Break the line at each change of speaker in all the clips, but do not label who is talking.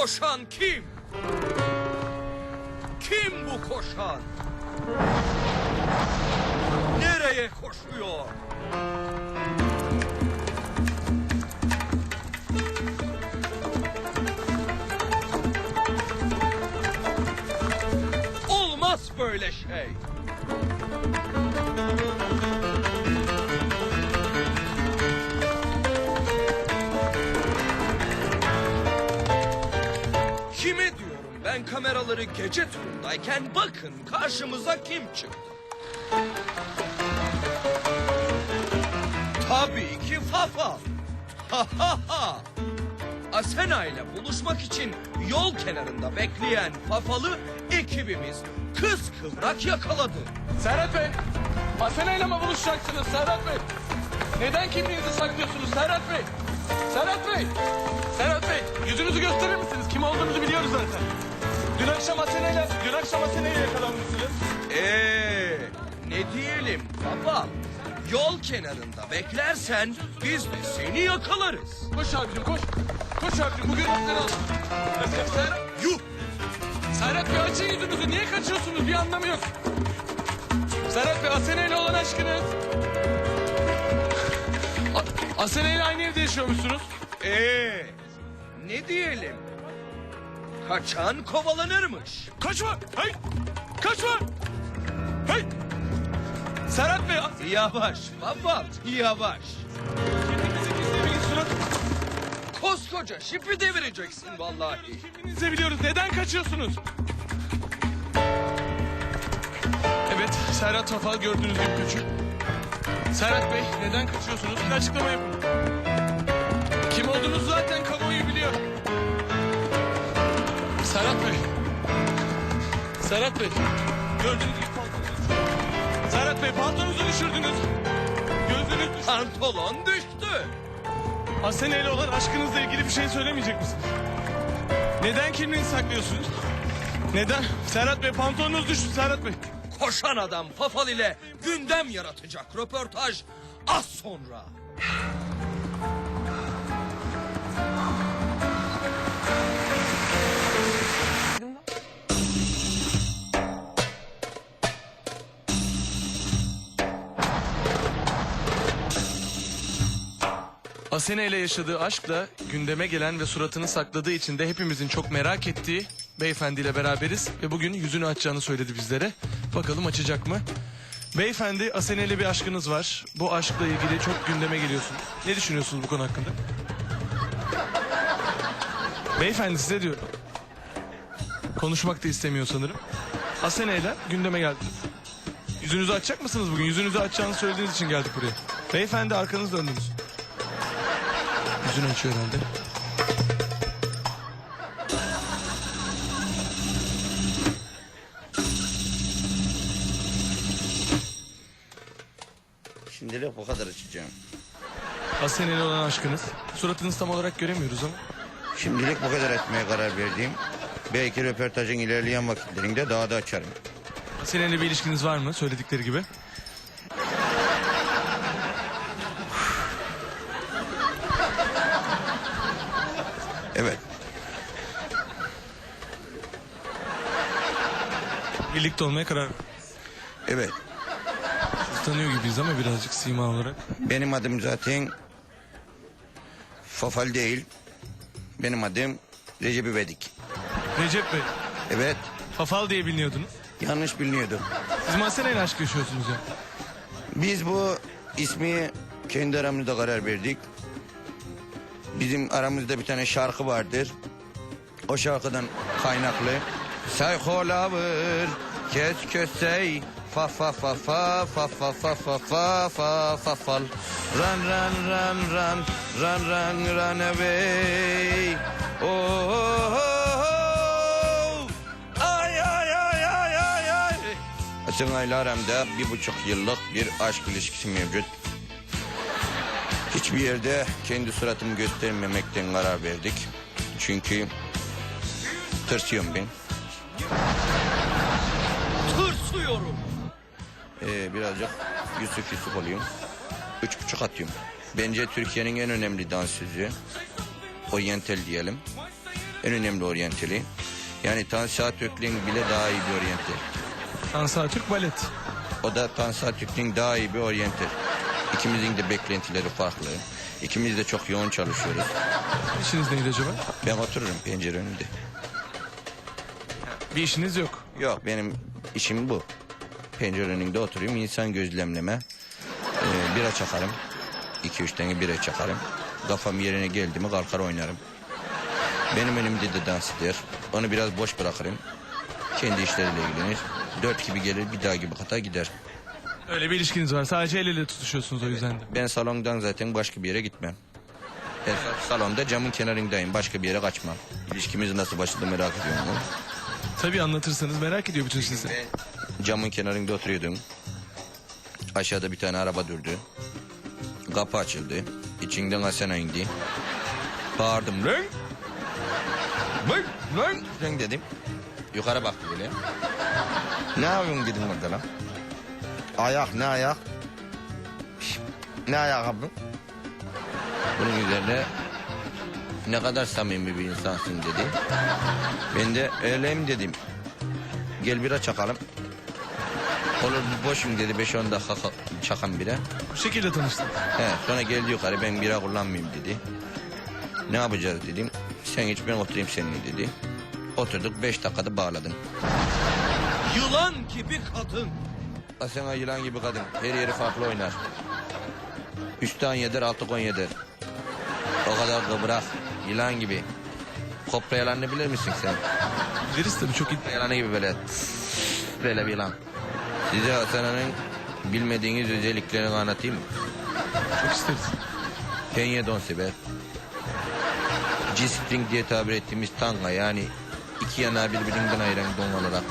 koşan kim? Kim bu koşan? Nereye koşuyor? Olmaz böyle şey. Kameraları gece turundayken bakın karşımıza kim çıktı. Tabii ki Fafa. Ha ha ha. Asena ile buluşmak için yol kenarında bekleyen Fafalı ekibimiz kız kıvrak yakaladı.
Serhat Bey, Asena ile mi buluşacaksınız Serhat Bey? Neden kimliğinizi saklıyorsunuz Serhat Bey? Serhat Bey, Serhat Bey yüzünüzü gösterir misiniz? Kim olduğunuzu biliyoruz zaten. Dün akşam Asena ile, dün akşam Asena ile yakalanmışsınız.
Eee ne diyelim Fafa? Yol kenarında beklersen biz de seni yakalarız.
Koş abicim koş. Koş abicim bugün Asena al. Serhat,
Yuh!
Serhat Bey açın yüzünüzü. Niye kaçıyorsunuz? Bir anlamı yok. Serhat Bey Asena ile olan aşkınız. A- Asena ile aynı evde yaşıyormuşsunuz.
Ee, ne diyelim? Kaçan kovalanırmış.
Kaçma! Hey! Kaçma! Hey! Serhat Bey!
Yavaş baba, yavaş.
Kendinizi gizlemeyin surat.
Koskoca şipi devireceksin vallahi.
Kimliğinizi biliyoruz. Neden kaçıyorsunuz? Evet, Serhat Tafal gördüğünüz gibi kaçıyor. Serhat Bey, neden kaçıyorsunuz? Bir açıklama yapın. Kim olduğunuzu zaten Serhat Bey. Gördüğünüz gibi paltonuzu düşürdünüz. Serhat Bey, paltonuzu düşürdünüz. Gözünüz düştü.
Pantolon düştü.
Asena ile olan aşkınızla ilgili bir şey söylemeyecek misiniz? Neden kimliğini saklıyorsunuz? Neden? Serhat Bey pantolonunuz düştü Serhat Bey.
Koşan adam Fafal ile gündem yaratacak röportaj az sonra.
Asena ile yaşadığı aşkla gündeme gelen ve suratını sakladığı için de hepimizin çok merak ettiği beyefendiyle beraberiz. Ve bugün yüzünü açacağını söyledi bizlere. Bakalım açacak mı? Beyefendi Asena ile bir aşkınız var. Bu aşkla ilgili çok gündeme geliyorsunuz. Ne düşünüyorsunuz bu konu hakkında? Beyefendi size diyorum. Konuşmak da istemiyor sanırım. Asena ile gündeme geldiniz. Yüzünüzü açacak mısınız bugün? Yüzünüzü açacağını söylediğiniz için geldik buraya. Beyefendi arkanız döndünüz. Yüzünü açıyor herhalde.
Şimdilik bu kadar açacağım.
Aseneli olan aşkınız. Suratınızı tam olarak göremiyoruz ama.
Şimdilik bu kadar etmeye karar verdim. Belki röportajın ilerleyen vakitlerinde daha da açarım.
Aseneli bir ilişkiniz var mı söyledikleri gibi?
Evet.
Birlikte olmaya karar
Evet.
Siz tanıyor gibiyiz ama birazcık sima olarak.
Benim adım zaten Fafal değil. Benim adım Recep İvedik.
Recep Bey,
Evet.
Fafal diye biliniyordunuz.
Yanlış biliniyordu.
Siz Masena ile aşk yaşıyorsunuz ya.
Biz bu ismi kendi aramızda karar verdik. Bizim aramızda bir tane şarkı vardır. O şarkıdan kaynaklı. Sayko lover, kes kösey, fa fa fa fa fa fa fa fa fa fa fa fal. Run run run run, run run run away. Oh, oh, oh, oh. Ay ay ay ay ay ay. Asena ile aramda bir buçuk yıllık bir aşk ilişkisi mevcut. Hiçbir yerde kendi suratımı göstermemekten karar verdik. Çünkü tırsıyorum ben.
Tırsıyorum.
Ee, birazcık Yusuf Yusuf oluyorum. Üç buçuk atıyorum. Bence Türkiye'nin en önemli dansözü. Oriental diyelim. En önemli oryantali. Yani Tansu Atürk'ün bile daha iyi bir oryantal.
Tansa Türk Balet.
O da Tansu Atürk'ün daha iyi bir oryantal. İkimizin de beklentileri farklı. İkimiz de çok yoğun çalışıyoruz.
İşiniz neydi acaba?
Ben otururum pencere önünde.
Bir işiniz yok.
Yok benim işim bu. Pencere önünde oturayım insan gözlemleme. Ee, bira çakarım. İki üç tane bira çakarım. Kafam yerine geldi mi kalkar oynarım. Benim önümde de dans eder. Onu biraz boş bırakırım. Kendi işleriyle ilgilenir. Dört gibi gelir bir daha gibi kata gider.
Öyle bir ilişkiniz var. Sadece el ele tutuşuyorsunuz o yüzden de.
Ben salondan zaten başka bir yere gitmem. Ben salonda camın kenarındayım. Başka bir yere kaçmam. İlişkimiz nasıl başladı merak ediyorum.
Tabii anlatırsanız merak ediyor bütün sizi.
Ben camın kenarında oturuyordum. Aşağıda bir tane araba durdu. Kapı açıldı. İçinden Asena indi. Bağırdım lan. Lan lan lan dedim. Yukarı baktı böyle. Ne yapıyorsun dedim orada lan. Ayak ne ayak? Ne ayak abi? Bunun üzerine ne kadar samimi bir insansın dedi. Ben de öyleyim dedim. Gel bira çakalım. Olur bir boşum dedi 5-10 dakika ka- çakan bira.
Bu şekilde tanıştık.
He, sonra geldi yukarı ben bira kullanmayayım dedi. Ne yapacağız dedim. Sen hiç ben oturayım seninle dedi. Oturduk 5 dakikada bağladım.
Yılan gibi kadın.
Asena yılan gibi kadın. Her yeri farklı oynar. Üstten yeder altı kon yeder. O kadar kıvrak. Yılan gibi. Kopra yalanını bilir misin sen?
Biliriz tabii çok iddia.
Yalanı gibi böyle. Böyle bir yılan. Size Asena'nın bilmediğiniz özelliklerini anlatayım mı?
Çok isteriz.
Penye don sever. G-string diye tabir ettiğimiz tanga yani iki yana birbirinden ayıran don olarak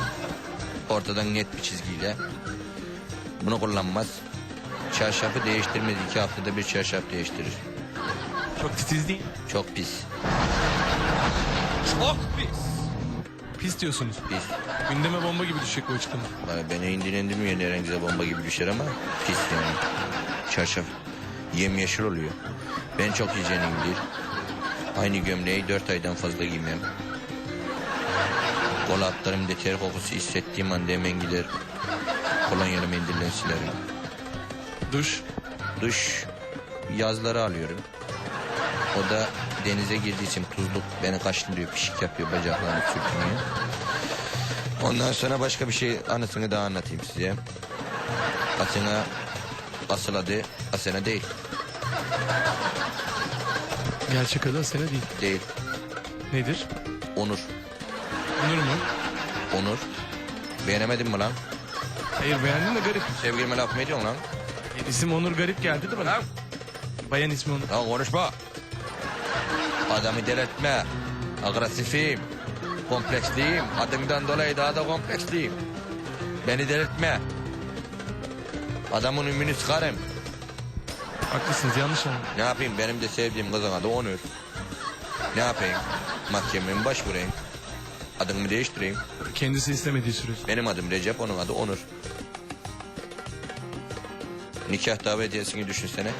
ortadan net bir çizgiyle. Bunu kullanmaz. Çarşafı değiştirmez. iki haftada bir çarşaf değiştirir.
Çok titiz değil.
Çok pis.
Çok pis.
Pis diyorsunuz.
Pis.
Gündeme bomba gibi düşecek bu açıklama.
Bana beni indirendirmiyor herhangi bomba gibi düşer ama pis yani. Çarşaf yemyeşil oluyor. Ben çok hijyenimdir. Aynı gömleği dört aydan fazla giymem. Kol altlarımda ter kokusu hissettiğim anda hemen gider. Kolonyalı mendille silerim.
Duş.
Duş yazları alıyorum. O da denize girdiği için tuzluk beni kaşındırıyor, pişik yapıyor, bacaklarını sürtünüyor. Ondan sonra başka bir şey anısını daha anlatayım size. Asena asıl adı Asena değil.
Gerçek adı Asena değil.
Değil.
Nedir?
Onur.
Onur mu?
Onur. Beğenemedin mi lan?
Hayır beğendim de garip.
Sevgilime laf mı ediyorsun lan?
İsim Onur garip geldi de bana. Bayan ismi Onur.
lan konuşma. Adamı delirtme. Agresifim. Kompleksliyim. Adımdan dolayı daha da kompleksliyim. Beni delirtme. Adamın ümünü sıkarım.
Haklısınız yanlış anladım.
Ne yapayım benim de sevdiğim kızın adı Onur. Ne yapayım? Mahkemeye mi başvurayım? Adımı değiştireyim.
Kendisi istemediği sürece.
Benim adım Recep, onun adı Onur. Nikah davetiyesini düşünsene.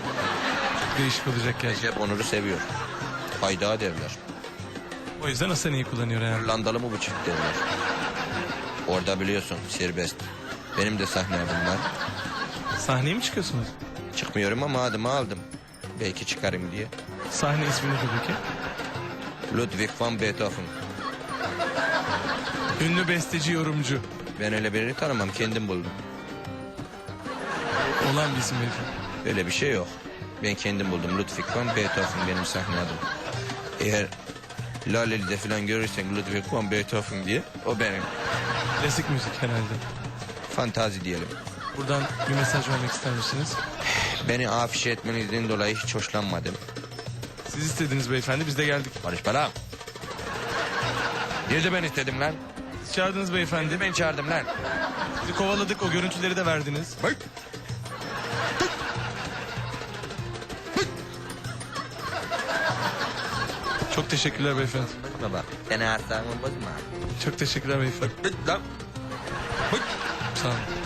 Değişik olacak gerçekten.
Recep Onur'u seviyor. Hayda derler.
O yüzden Asena'yı kullanıyor yani.
Hollandalı mı bu çift derler. Orada biliyorsun serbest. Benim de sahne adım var.
Sahneye mi çıkıyorsunuz?
Çıkmıyorum ama adımı aldım. Belki çıkarım diye.
Sahne ismi nedir peki?
Ludwig van Beethoven.
Ünlü besteci, yorumcu.
Ben öyle birini tanımam kendim buldum.
Olan bir isim beyefendi.
Öyle bir şey yok. Ben kendim buldum. Ludwig van Beethoven benim sahne adım. Eğer Laleli'de falan görürsen Ludwig van Beethoven diye o benim.
Klasik müzik herhalde.
Fantazi diyelim.
Buradan bir mesaj vermek ister misiniz?
Beni afişe etmenizden dolayı hiç hoşlanmadım.
Siz istediniz beyefendi biz de geldik.
Barış Bala. Nerede ben istedim lan?
Siz çağırdınız beyefendi.
Ben çağırdım lan?
Sizi kovaladık o görüntüleri de verdiniz.
Bak.
Çok teşekkürler beyefendi.
Bana bak. Seni aslanımı bozma.
Çok teşekkürler beyefendi.
Lan.
Sağ olun.